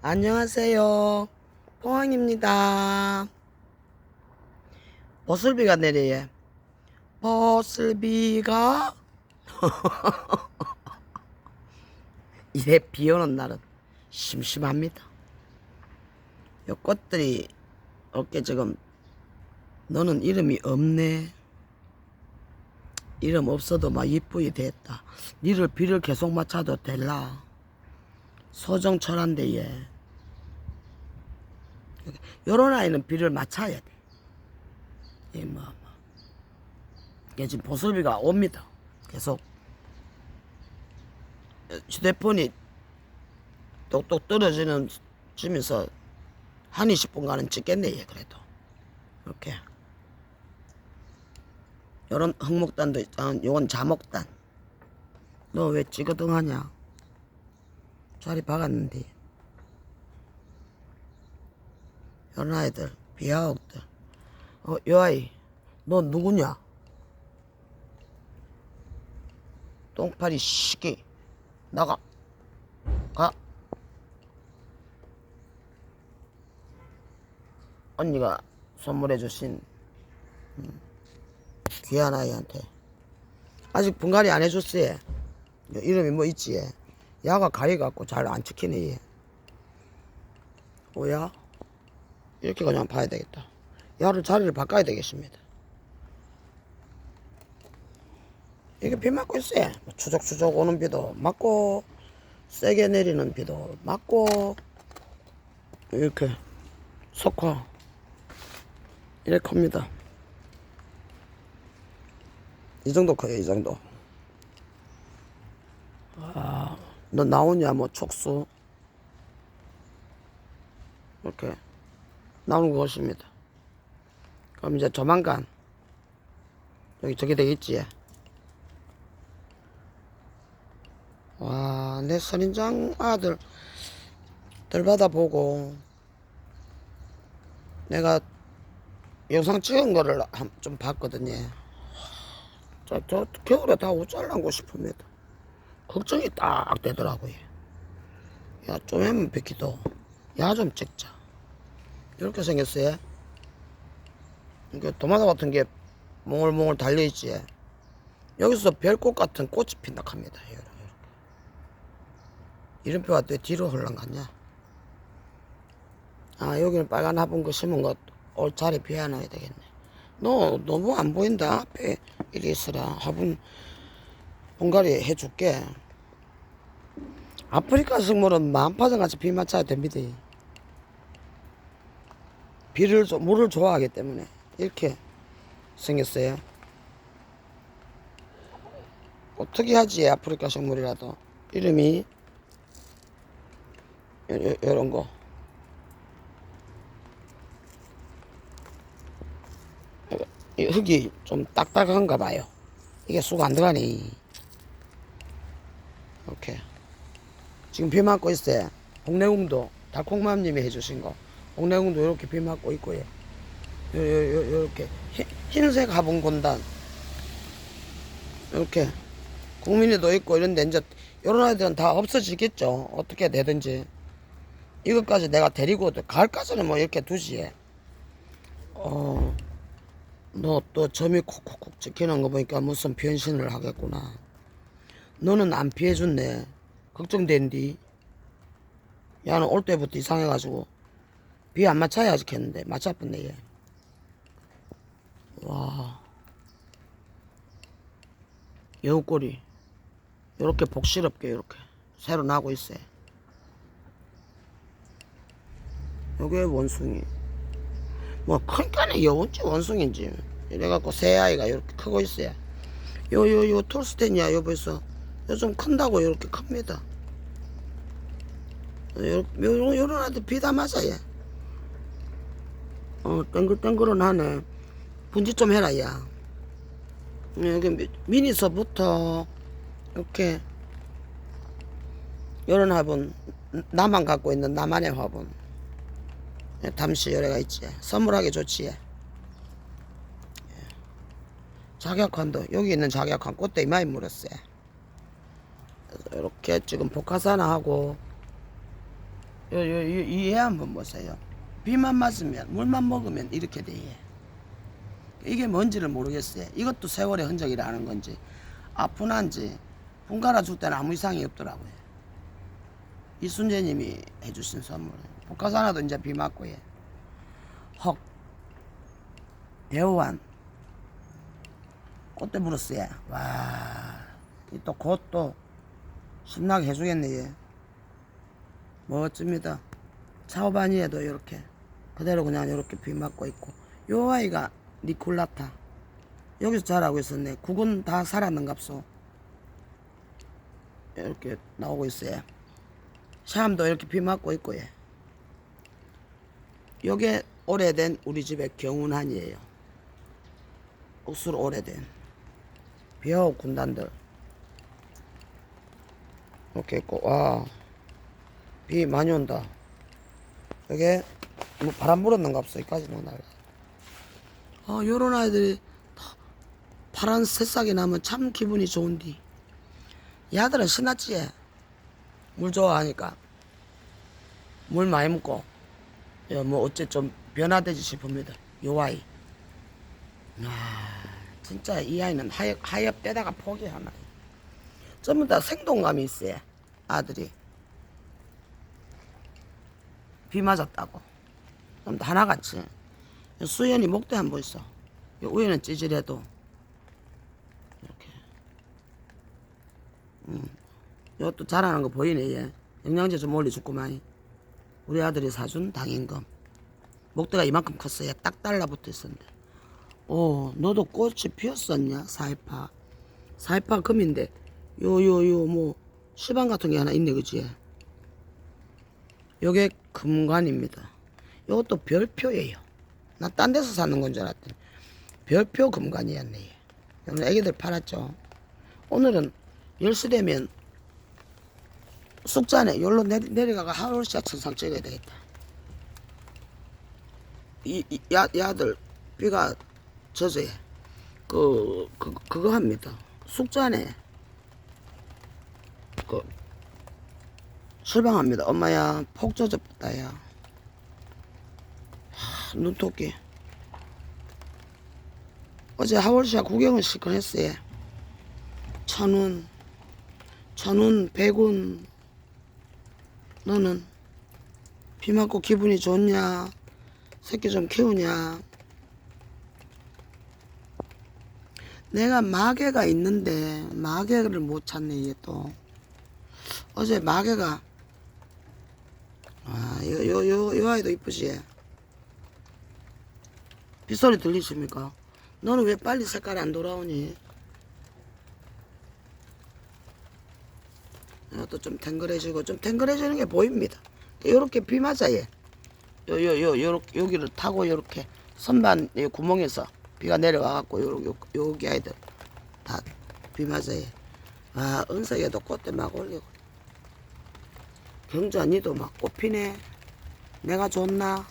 안녕하세요. 포항입니다. 버슬비가 내려요. 버슬비가 이래 비 오는 날은 심심합니다. 요 꽃들이 어깨 지금 너는 이름이 없네. 이름 없어도 막 이쁘게 됐다. 니를 비를 계속 맞춰도 될라. 소정철한데 얘. 요런 아이는 비를 맞춰야 돼. 이 뭐, 뭐. 이게 지금 보슬비가 옵니다. 계속. 휴대폰이 똑똑 떨어지는 쯤에서 한 20분간은 찍겠네, 얘, 그래도. 이렇게. 요런 흑목단도 있잖아. 요건 자목단. 너 왜 찌거등 하냐? 자리 박았는데. 요런 아이들, 비아옥들. 어, 요 아이, 너 누구냐? 똥파리 시기. 나가. 가. 언니가 선물해 주신 음, 귀한 아이한테. 아직 분갈이 안 해줬어. 얘. 요 이름이 뭐 있지? 얘. 야가 가리갖고 잘안 지키네. 얘. 뭐야? 이렇게 그냥 봐야 되겠다. 야를 자리를 바꿔야 되겠습니다. 이게 비 맞고 있어요. 뭐 추적추적 오는 비도 맞고, 세게 내리는 비도 맞고, 이렇게 석화. 이렇게 큽니다. 이 정도 커요, 이 정도. 아, 너 나오냐, 뭐, 촉수. 이렇게 나오는 것입니다. 그럼 이제 조만간, 여기 저기 되겠지. 와, 내 선인장 아들, 들 받아보고, 내가 영상 찍은 거를 한- 좀 봤거든요. 저, 저 겨울에 다 옷 잘라고 싶습니다. 걱정이 딱 되더라고요. 야, 좀 하면 뵙기도. 야, 좀 찍자. 이렇게 생겼어요. 이게 도마도 같은 게 몽글몽글 달려있지. 여기서 별꽃 같은 꽃이 핀다 합니다. 이름표가 왜 뒤로 흘러갔냐? 아, 여기는 빨간 화분 거 심은 거올 자리 비워놔야 되겠네. 너 너무 안 보인다. 앞에 이리 있어라. 화분 분갈이 해줄게. 아프리카 식물은 만파전 같이 비 맞춰야 됩니다. 비를 좀- 물을 좋아하기 때문에 이렇게 생겼어요. 어떻게 하지 아프리카 식물이라도 이름이 요런 거. 이 흙이 좀 딱딱한가 봐요. 이게 쑥안 들어가니. 이렇게. 지금 비 맞고 있어요. 홍내궁도 달콩맘님이 해주신 거. 홍내궁도 이렇게 비 맞고 있고 요. 요, 요, 요, 요렇게. 흰, 흰색 화분 군단. 이렇게. 국민이도 있고 이런데 이제 이런 아이들은 다 없어지겠죠. 어떻게 되든지. 이것까지 내가 데리고 가을까지는 뭐 이렇게 두지. 어. 너 또 점이 콕콕콕 찍히는 거 보니까 무슨 변신을 하겠구나. 너는 안 피해줬네. 걱정된디. 야는 올 때부터 이상해가지고 비 안 맞춰야 하겠는데 맞춰봤네 얘. 와. 여우꼬리 요렇게 복스럽게 요렇게 새로 나고 있어요. 요게 원숭이. 뭐 큰까는 여운지 원숭인지 이래갖고 새 아이가 이렇게 크고 있어요. 요 요요 톨스텐이야 요 벌써 요즘 큰다고 이렇게 큽니다. 요, 요, 요런 아들 비다 맞아요. 어 땡글땡글은 하네. 분지 좀 해라 야. 여기 미- 미니서부터 이렇게 요런 화분 나만 갖고 있는 나만의 화분 담시 요래가 있지 선물하기 좋지 예. 작약환도 여기 있는 작약환 꽃대 이마에 물었어요 이렇게 지금 복화사나 하고 이해 한번 보세요. 비만 맞으면, 물만 먹으면 이렇게 돼, 얘. 이게 뭔지를 모르겠어요. 이것도 세월의 흔적이라는 건지, 아픈한지, 분 갈아 줄 때는 아무 이상이 없더라고요. 이순재님이 해주신 선물. 북한산화도 이제 비 맞고, 예. 헉. 대우한. 꽃대 물었어요. 와. 이 또 곧또 신나게 해주겠네, 얘. 멋집니다. 차오바니에도 이렇게. 그대로 그냥 이렇게 비 맞고 있고. 요 아이가 니콜라타. 여기서 자라고 있었네. 국은 다 살았는갑소 이렇게 나오고 있어요. 샴도 이렇게 비 맞고 있고 예. 요게 오래된 우리 집의 경운한이에요. 억수로 오래된. 비하오 군단들 이렇게 있고 와비 많이 온다. 여기 뭐 바람 불었는가 없어 여기까지 뭐 날라. 아 요런 아이들이 다 파란 새싹이 나면 참 기분이 좋은디. 야들은 신났지. 물 좋아하니까 물 많이 먹고 야, 뭐 어째 좀 변화되지 싶습니다. 요 아이. 아 진짜 이 아이는 하엽, 하엽 떼다가 포기하나. 전부 다 생동감이 있어요. 아들이. 비 맞았다고. 그럼 다 나갔지. 수연이 목대 한 번 있어. 요 위에는 찌질해도. 이렇게. 음. 이것도 자라는 거 보이네, 얘. 영양제 좀 올려줬구만. 우리 아들이 사준 당인금. 목대가 이만큼 컸어요. 딱 달라붙어 있었는데. 오, 너도 꽃이 피었었냐? 사이파. 사이파 금인데, 요, 요, 요, 뭐, 시방 같은 게 하나 있네, 그지? 요게 금관입니다. 요것도 별표예요. 나 딴 데서 사는 건 줄 알았더니 별표 금관이었네. 오늘 애기들 팔았죠. 오늘은 10시 되면 숙자네. 여기로 내리, 내려가가 하울시아 천상 찍어야 되겠다. 이, 이 야, 야들 비가 젖어요. 그, 그, 그거 합니다. 숙자네. 그, 실망합니다. 엄마야, 폭 젖었다, 야. 하, 눈토끼. 어제 하월시아 구경을 시컷 했어요. 천운, 천운, 백운. 너는 비 맞고 기분이 좋냐? 새끼 좀 키우냐? 내가 마개가 있는데 마개를 못 찾네 얘 또. 어제 마개가 아, 요, 요, 요, 요 아이도 이쁘지? 빗소리 들리십니까? 너는 왜 빨리 색깔 안 돌아오니? 이것도 좀 탱글해지고, 좀 탱글해지는 게 보입니다. 요렇게 비 맞아, 얘. 요, 요, 요, 요렇게, 여기를 타고 요렇게 선반 이 구멍에서 비가 내려와 갖고, 요, 요, 여기 아이들 다 비 맞아, 얘. 아, 은석에도 꽃대 막 올리고. 경주 언니도 막 꽃피네. 내가 좋나?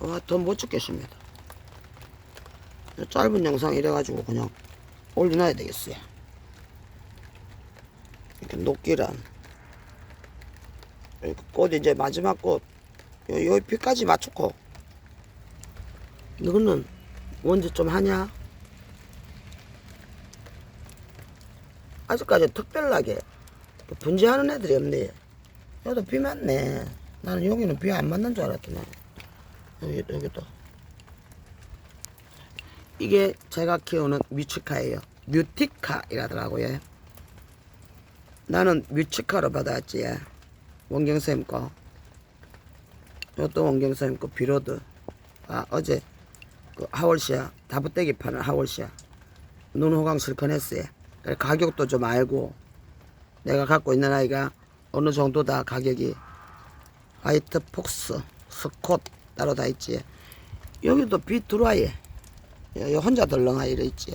와, 더못 찍겠습니다. 짧은 영상 이래가지고 그냥 올려놔야 되겠어요. 이렇게 녹기란. 꽃 이제 마지막 꽃. 요, 요 빛까지 맞추고. 너는 언제 좀 하냐? 아직까지 특별하게 분지하는 애들이 없네. 여기도 비 맞네. 나는 여기는 비 안 맞는 줄 알았더니. 여기, 여기도. 이게 제가 키우는 뮤치카예요. 뮤티카이라더라고요. 나는 뮤치카로 받았지. 원경쌤 거. 이것도 원경쌤 거 비로드. 아, 어제 그 하월시아, 다부떼기 파는 하월시아. 눈호강 실컷했어요. 그래, 가격도 좀 알고. 내가 갖고 있는 아이가 어느 정도다 가격이 화이트 폭스 스콧 따로 다 있지 여기도 빛 들어와요 여기 혼자 덜렁아 이 래 있지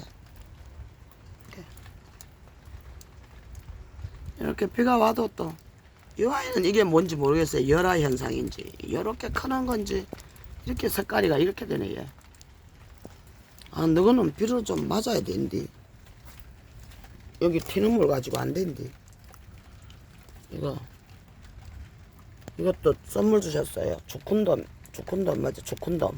이렇게. 이렇게 비가 와도 또 이 아이는 이게 뭔지 모르겠어요 열화 현상인지 이렇게 크는 건지 이렇게 색깔이가 이렇게 되네 얘. 아 너거는 비를 좀 맞아야 된디 여기 튀는 물 가지고 안 된디 이거 이것도 선물 주셨어요. 주콘돔, 주콘돔 맞죠? 주콘돔.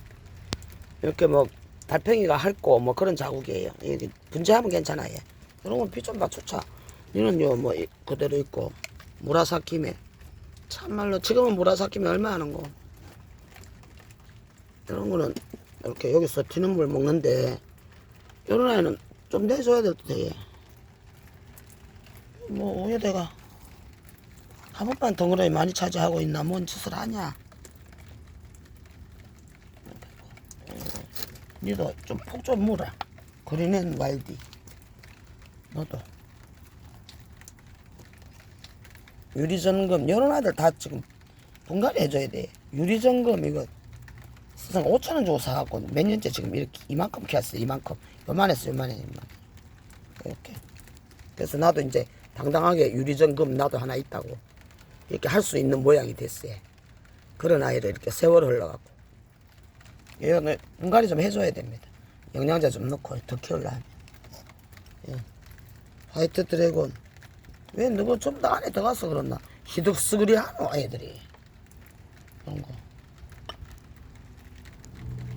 이렇게 뭐 달팽이가 핥고 뭐 그런 자국이에요. 이게 분재하면 괜찮아요. 이런 건 비좀 맞추자. 이는 요 뭐 이- 그대로 있고 무라사키메 참말로 지금은 무라사키메 얼마 하는 거. 이런 거는 이렇게 여기서 튀는 물 먹는데 이런 아이는 좀 내줘야 될 듯해. 뭐 왜 내가 한 번만 덩어리 많이 차지하고 있나 뭔 짓을 하냐. 니도 좀 폭좀 물어. 그린앤 와일디. 너도. 유리전금, 이런 아들 다 지금 분갈이 해줘야 돼. 유리전금, 이거 세상 5천원 주고 사갖고 몇 년째 지금 이렇게 이만큼 키웠어, 이만큼. 요만했어, 요만해, 요만해. 이렇게. 그래서 나도 이제 당당하게 유리전금 나도 하나 있다고. 이렇게 할 수 있는 모양이 됐어요. 그런 아이를 이렇게 세월을 흘러갖고. 이거는 분갈이 좀 해줘야 됩니다. 영양제 좀 넣고 더 키우려면. 예. 화이트 드래곤. 왜 누구 좀 더 안에 들어가서 그렇나? 희득스그리 하노, 애들이. 이런 거.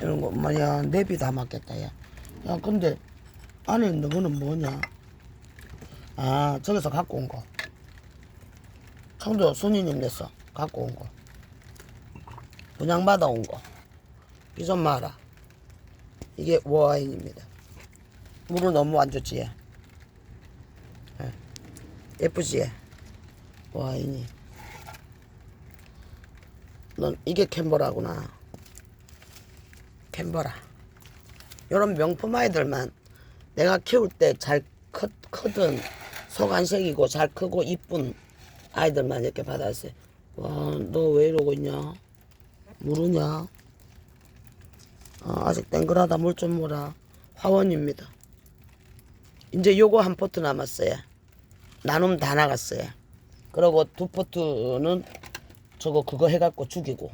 이런 거, 뭐야, 내비 다 맞겠다, 야. 야, 근데 안에 거는 뭐냐? 아, 저기서 갖고 온 거. 청도 손님님 냈어. 갖고 온 거. 분양받아 온 거. 이좀 마라. 이게 와인입니다. 물은 너무 안 좋지. 얘. 예. 예쁘지? 얘? 와인이. 넌 이게 캔버라구나. 캔버라. 요런 명품 아이들만 내가 키울 때잘 크든 새기고 잘 크고 이쁜 아이들만 이렇게 받았어요. 와, 너 왜 이러고 있냐? 모르냐? 아, 아직 땡글하다 물좀 모라. 화원입니다. 이제 요거 한 포트 남았어요. 나눔 다 나갔어요. 그리고 두 포트는 저거 그거 해갖고 죽이고.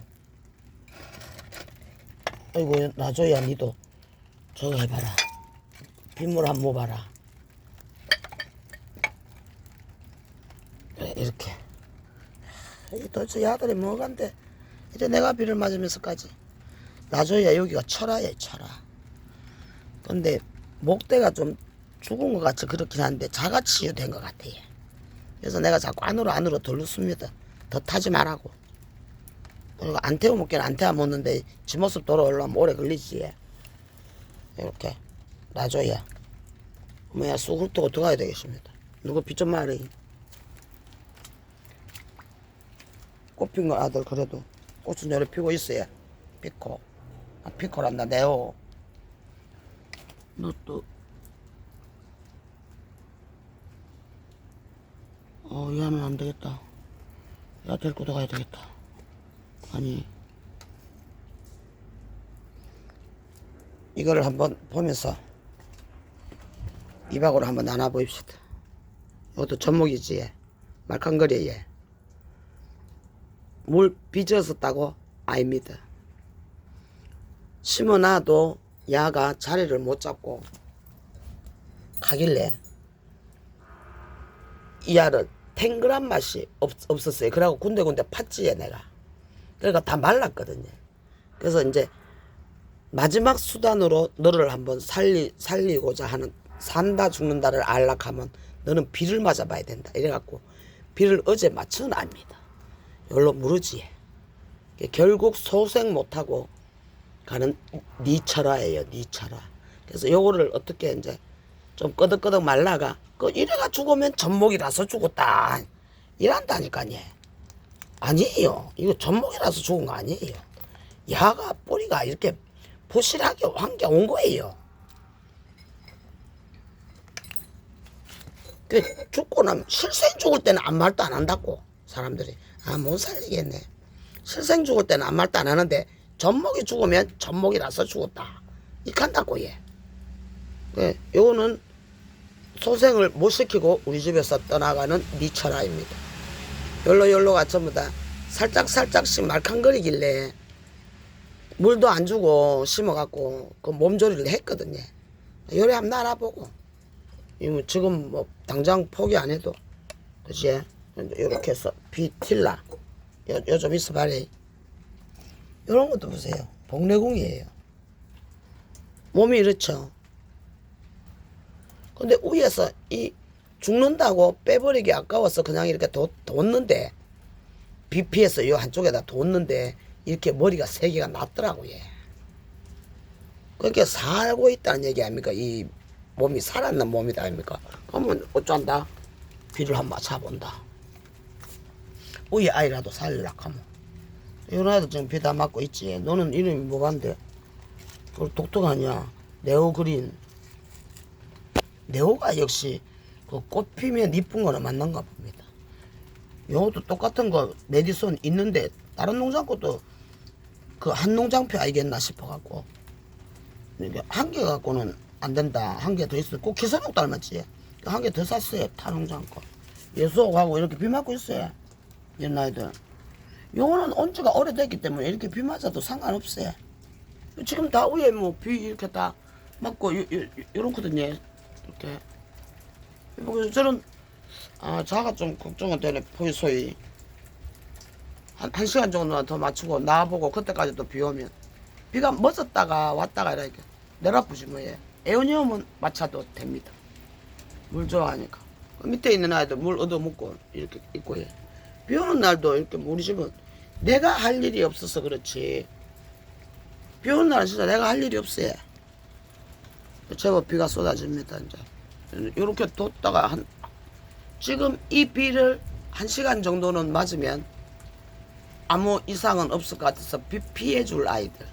아이고 나줘야 니도 저거 해봐라. 빗물 한 모 봐라. 이렇게. 이 도대체 이 아들이 뭐간데 이제 내가 비를 맞으면서까지 놔줘야 여기가 철화야 철화. 근데 목대가 좀 죽은 것 같이 그렇긴 한데 자가 치유된 것 같아. 얘. 그래서 내가 자꾸 안으로 안으로 돌렸습니다. 더 타지 말라고. 그리고 안 태워 먹기는 안 태워 먹는데 지 모습 돌아오려면 오래 걸리지. 얘. 이렇게 놔줘야. 뭐야 쑥 훑고 들어가야 되겠습니다. 누구 비좀 말해. 꽃핀 거 아들 그래도 꽃은 요래 피고 있어요. 피코. 아, 피코란다 네오. 너 또. 어, 이 하면 안 되겠다. 야, 데리고 들어가야 되겠다. 아니. 이거를 한번 보면서 이박으로 한번 나눠 보입시다. 이것도 접목이지, 얘. 말캉거리, 얘. 물 빚었었다고? 아닙니다. 심어놔도 야가 자리를 못 잡고 가길래 이 알은 탱글한 맛이 없, 없었어요. 그래갖고 군데군데 팠지에 내가. 그러니까 다 말랐거든요. 그래서 이제 마지막 수단으로 너를 한번 살리, 살리고자 하는 산다 죽는다를 알락하면 너는 비를 맞아봐야 된다. 이래갖고 비를 어제 맞춰놔입니다. 열로 무르지. 결국 소생 못하고 가는 니철화예요, 니철화. 그래서 요거를 어떻게 이제 좀 끄덕끄덕 말라가 그 이래가 죽으면 전목이라서 죽었다. 이란다니까요. 아니에요. 이거 전목이라서 죽은 거 아니에요. 야가 뿌리가 이렇게 부실하게 한게 온 거예요. 그 죽고 나면 실생 죽을 때는 아무 말도 안 한다고 사람들이 아 못 살리겠네. 실생 죽을 때는 아무 말도 안 하는데 전목이 죽으면 전목이라서 죽었다. 이칸다고 얘. 네, 요거는 소생을 못 시키고 우리 집에서 떠나가는 니철아입니다. 열로 열로가 전부 다 살짝 살짝씩 말캉거리길래 물도 안 주고 심어갖고 그 몸조리를 했거든요. 요리 한번 알아보고 지금 뭐 당장 포기 안 해도 그지? 이렇게 해서 비틸라 요, 요 좀 있어봐라. 요런 것도 보세요. 복내궁이에요. 몸이 이렇죠. 근데 위에서 이 죽는다고 빼버리기 아까워서 그냥 이렇게 뒀, 뒀는데 BP에서 요 한쪽에다 뒀는데 이렇게 머리가 세 개가 났더라고요. 그렇게 살고 있다는 얘기 아닙니까? 이 몸이 살았는 몸이다 아닙니까? 그러면 어쩐다? 귀를 한번 차본다. 우리 아이라도 살리라 하면 이런 아이도 지금 비다 맞고 있지. 너는 이름이 뭐간데? 그 독특하냐? 네오 그린. 네오가 역시 그 꽃 피면 이쁜 거는 맞는가 봅니다. 요것도 똑같은 거 메디손 있는데 다른 농장 것도 그 한 농장표 알겠나 싶어 갖고 이게 한개 갖고는 안 된다. 한 개 더 있어. 꼭 기사목 닮았지. 한 개 더 샀어요. 타농장 거. 예수하고 이렇게 비 맞고 있어요. 옛날들. 요거는 온지가 오래됐기 때문에 이렇게 비 맞아도 상관없어요. 지금 다 위에 뭐 비 이렇게 다 맞고 요렇거든요. 이렇게. 그래서 저는 아 자가 좀 걱정은 되네. 포이소이. 한, 한 시간 정도만 더 맞추고 나보고 그때까지 또 비 오면 비가 멎었다가 왔다가 이렇게 내려쁘지 뭐예 에어니움은 맞춰도 됩니다 물 좋아하니까 그 밑에 있는 아이들 물 얻어먹고 이렇게 있고 해. 비 오는 날도 이렇게 우리 집은 내가 할 일이 없어서 그렇지. 비 오는 날은 진짜 내가 할 일이 없어요. 제법 비가 쏟아집니다 이제. 이렇게 뒀다가 한 지금 이 비를 한 시간 정도는 맞으면 아무 이상은 없을 것 같아서 비 피해 줄 아이들.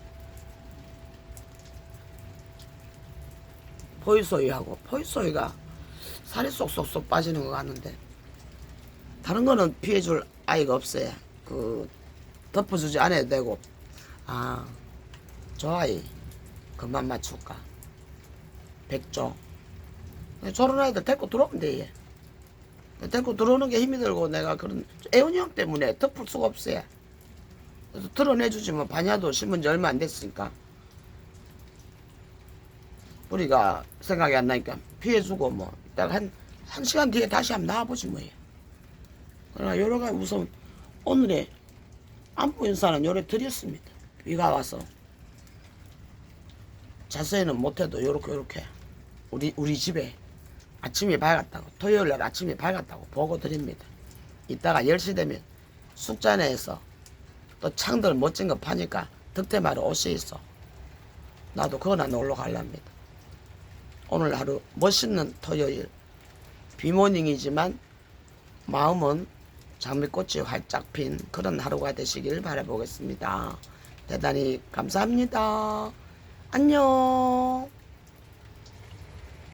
포이소이하고 포이소이가 살이 쏙쏙쏙 빠지는 것 같는데 다른 거는 피해 줄 아이가 없어요. 그 덮어주지 않아도 되고 아 저 아이 그만 맞출까 백조 저런 아이들 데리고 들어오면 돼 얘. 데리고 들어오는 게 힘이 들고 내가 그런 애원형 때문에 덮을 수가 없어요. 그래서 드러내주지 뭐 반야도 심은 지 얼마 안 됐으니까 우리가 생각이 안 나니까 피해주고 뭐 이따가 한, 한 시간 뒤에 다시 한번 나와보지 뭐예요. 그러나 여러 가지 우선 오늘의 안부 인사는 요래 드렸습니다. 비가 와서 자세히는 못해도 요렇게 요렇게 우리 우리 집에 아침이 밝았다고 토요일 날 아침이 밝았다고 보고 드립니다. 이따가 10시 되면 숙자내에서 또 창들 멋진 거 파니까 득템하러 옷이 있어. 나도 그거나 놀러 갈랍니다. 오늘 하루 멋있는 토요일 비모닝이지만 마음은 장미꽃이 활짝 핀 그런 하루가 되시길 바라보겠습니다. 대단히 감사합니다. 안녕.